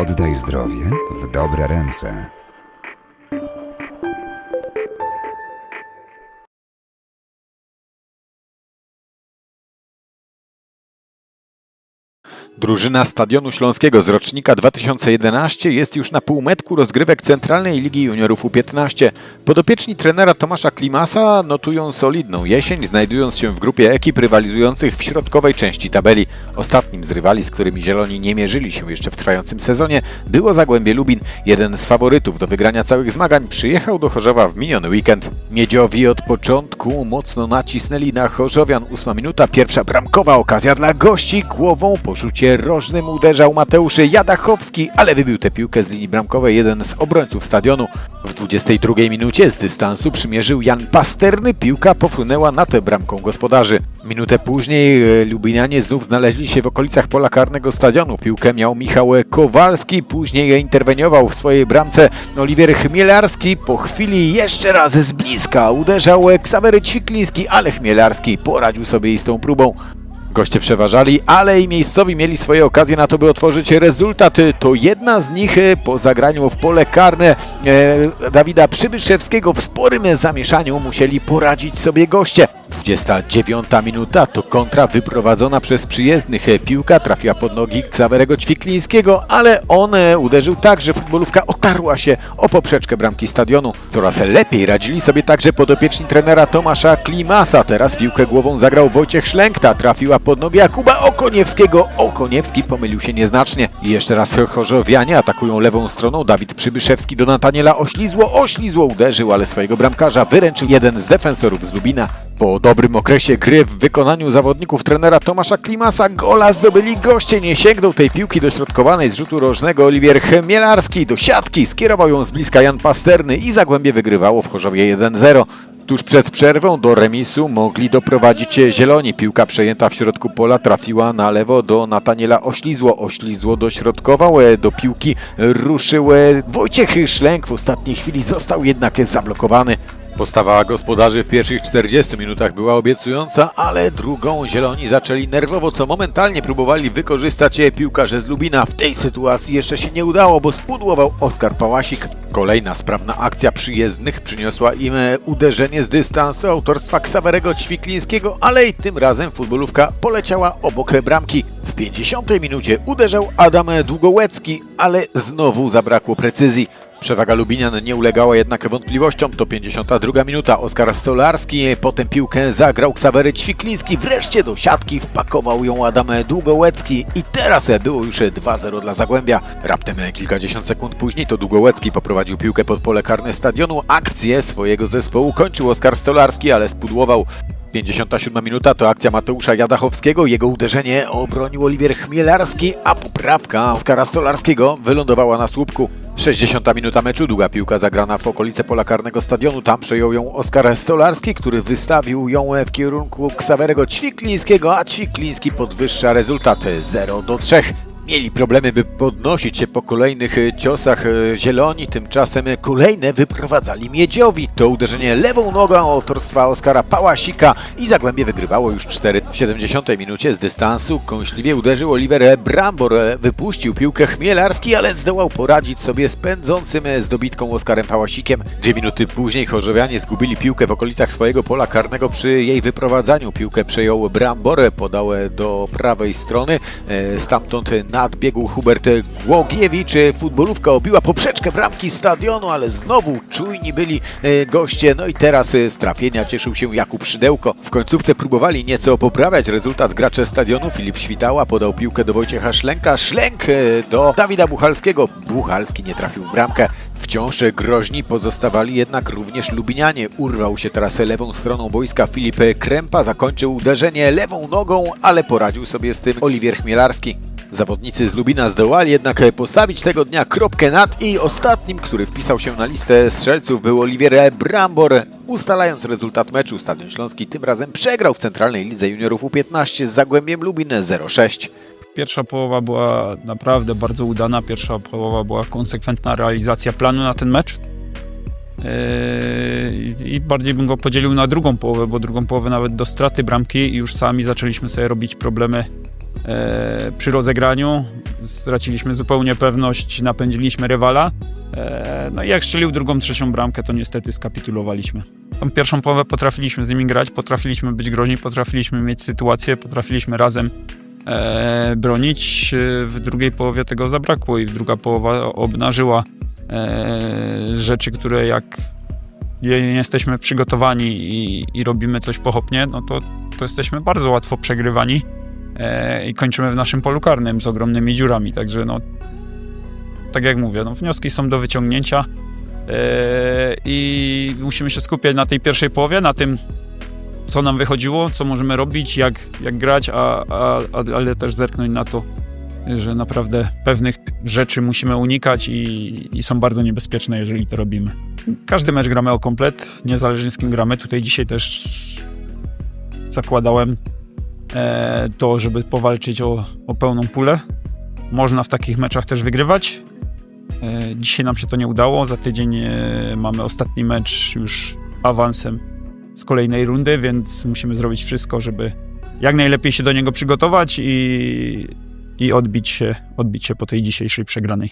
Oddaj zdrowie w dobre ręce. Drużyna Stadionu Śląskiego z rocznika 2011 jest już na półmetku rozgrywek Centralnej Ligi Juniorów U15. Podopieczni trenera Tomasza Klimasa notują solidną jesień, znajdując się w grupie ekip rywalizujących w środkowej części tabeli. Ostatnim z rywali, z którymi Zieloni nie mierzyli się jeszcze w trwającym sezonie, było Zagłębie Lubin. Jeden z faworytów do wygrania całych zmagań przyjechał do Chorzowa w miniony weekend. Miedziowi od początku mocno nacisnęli na Chorzowian. Ósma minuta, pierwsza bramkowa okazja dla gości. Głową po rzucie rożnym uderzał Mateusz Jadachowski, ale wybił tę piłkę z linii bramkowej jeden z obrońców stadionu. W 22 minucie z dystansu przymierzył Jan Pasterny. Piłka pofrunęła nad bramką gospodarzy. Minutę później e, Lubinianie znów znaleźli się w okolicach pola karnego stadionu. Piłkę miał Michał Kowalski, później interweniował w swojej bramce Oliwier Chmielarski. Po chwili jeszcze raz z bliska uderzał Ksawery Ćwikliński, ale Chmielarski poradził sobie z tą próbą. Goście przeważali, ale i miejscowi mieli swoje okazje na to, by otworzyć rezultat. To jedna z nich e, po zagraniu w pole karne e, Dawida Przybyszewskiego w sporym zamieszaniu musieli poradzić sobie goście. 29 minuta to kontra wyprowadzona przez przyjezdnych. E, Piłka trafiła pod nogi Ksawerego Ćwiklińskiego, ale on uderzył tak, że futbolówka otarła się o poprzeczkę bramki stadionu. Coraz lepiej radzili sobie także podopieczni trenera Tomasza Klimasa. Teraz piłkę głową zagrał Wojciech Szlękta, trafiła pod nogi Jakuba Okoniewskiego. Okoniewski pomylił się nieznacznie. I jeszcze raz Chorzowianie atakują lewą stroną. Dawid Przybyszewski do Nataniela Oślizło. Oślizło uderzył, ale swojego bramkarza wyręczył jeden z defensorów z Lubina. Po dobrym okresie gry w wykonaniu zawodników trenera Tomasza Klimasa gola zdobyli goście. Nie sięgnął tej piłki dośrodkowanej z rzutu rożnego Oliwier Chmielarski. Do siatki skierował ją z bliska Jan Pasterny i Zagłębie wygrywało w Chorzowie 1-0. Tuż przed przerwą do remisu mogli doprowadzić Zieloni. Piłka przejęta w środku pola trafiła na lewo do Nataniela Oślizło. Oślizło dośrodkował, do piłki ruszył e, Wojciech Szlęk. W ostatniej chwili został jednak zablokowany. Postawa gospodarzy w pierwszych 40 minutach była obiecująca, ale drugą zieloni zaczęli nerwowo, co momentalnie próbowali wykorzystać e, piłkarze z Lubina. W tej sytuacji jeszcze się nie udało, bo spudłował Oskar Pałasik. Kolejna sprawna akcja przyjezdnych przyniosła im uderzenie z dystansu autorstwa Ksawerego Ćwiklińskiego, ale i tym razem futbolówka poleciała obok bramki. W 50 minucie uderzał Adam Długołecki, ale znowu zabrakło precyzji. Przewaga Lubinian nie ulegała jednak wątpliwościom. To 52 minuta. Oskar Stolarski, potem piłkę zagrał Ksawery Ćwikliński. Wreszcie do siatki wpakował ją Adam Długołecki. I teraz było już 2-0 dla Zagłębia. Raptem kilkadziesiąt sekund później to Długołecki poprowadził piłkę pod pole karne stadionu. Akcję swojego zespołu kończył Oskar Stolarski, ale spudłował 57 minuta to akcja Mateusza Jadachowskiego. Jego uderzenie obronił Oliwier Chmielarski, a poprawka Oskara Stolarskiego wylądowała na słupku. 60 minuta meczu, długa piłka zagrana w okolice pola karnego stadionu. Tam przejął ją Oskar Stolarski, który wystawił ją w kierunku Ksawerego Ćwiklińskiego, a Ćwikliński podwyższa rezultat 0 do 3. Mieli problemy, by podnosić się po kolejnych e, ciosach e, zieloni, tymczasem kolejne wyprowadzali miedziowi. To uderzenie lewą nogą autorstwa Oskara Pałasika i Zagłębie wygrywało już 4 w 70 minucie z dystansu. Kąśliwie uderzył Oliver Brambor, e, wypuścił piłkę Chmielarski, ale zdołał poradzić sobie z pędzącym z dobitką Oskarem Pałasikiem. Dwie minuty później Chorzowianie zgubili piłkę w okolicach swojego pola karnego przy jej wyprowadzaniu. Piłkę przejął Brambor, podał do prawej strony, stamtąd nadbiegł Hubert Głogiewicz. Futbolówka obiła poprzeczkę bramki stadionu, ale znowu czujni byli e, goście. No i teraz e, z trafienia cieszył się Jakub Szydełko. W końcówce próbowali nieco poprawiać rezultat gracze stadionu. Filip Świtała podał piłkę do Wojciecha Szlęka. Szlęk e, do Dawida Buchalskiego. Buchalski nie trafił w bramkę. Wciąż groźni pozostawali jednak również Lubinianie. Urwał się teraz lewą stroną boiska Filip Krępa. Zakończył uderzenie lewą nogą, ale poradził sobie z tym Oliwier Chmielarski. Zawodnicy z Lubina zdołali jednak postawić tego dnia kropkę nad i ostatnim, który wpisał się na listę strzelców był Olivier Brambor. Ustalając rezultat meczu, Stadion Śląski tym razem przegrał w Centralnej Lidze Juniorów U15 z Zagłębiem Lubin 0-6. Pierwsza połowa była naprawdę bardzo udana. Pierwsza połowa była konsekwentna realizacja planu na ten mecz. Yy, I bardziej bym go podzielił na drugą połowę, bo drugą połowę nawet do straty bramki i już sami zaczęliśmy sobie robić problemy przy rozegraniu. Straciliśmy zupełnie pewność, napędziliśmy rywala. E, no i jak strzelił drugą, trzecią bramkę, to niestety skapitulowaliśmy. Tą pierwszą połowę potrafiliśmy z nimi grać, potrafiliśmy być groźni, potrafiliśmy mieć sytuację, potrafiliśmy razem e, bronić. E, W drugiej połowie tego zabrakło i druga połowa obnażyła e, rzeczy, które jak nie jesteśmy przygotowani i, i robimy coś pochopnie, no to, to jesteśmy bardzo łatwo przegrywani e, i kończymy w naszym polu karnym z ogromnymi dziurami. Także no, tak jak mówię, no, wnioski są do wyciągnięcia e, i musimy się skupiać na tej pierwszej połowie, na tym, co nam wychodziło, co możemy robić, jak, jak grać, a, a, ale też zerknąć na to, że naprawdę pewnych rzeczy musimy unikać i, i są bardzo niebezpieczne, jeżeli to robimy. Każdy mecz gramy o komplet, niezależnie z kim gramy. Tutaj dzisiaj też zakładałem e, to, żeby powalczyć o, o pełną pulę. Można w takich meczach też wygrywać. E, dzisiaj nam się to nie udało. Za tydzień e, mamy ostatni mecz już awansem z kolejnej rundy, więc musimy zrobić wszystko, żeby jak najlepiej się do niego przygotować i, i odbić, się, odbić się po tej dzisiejszej przegranej.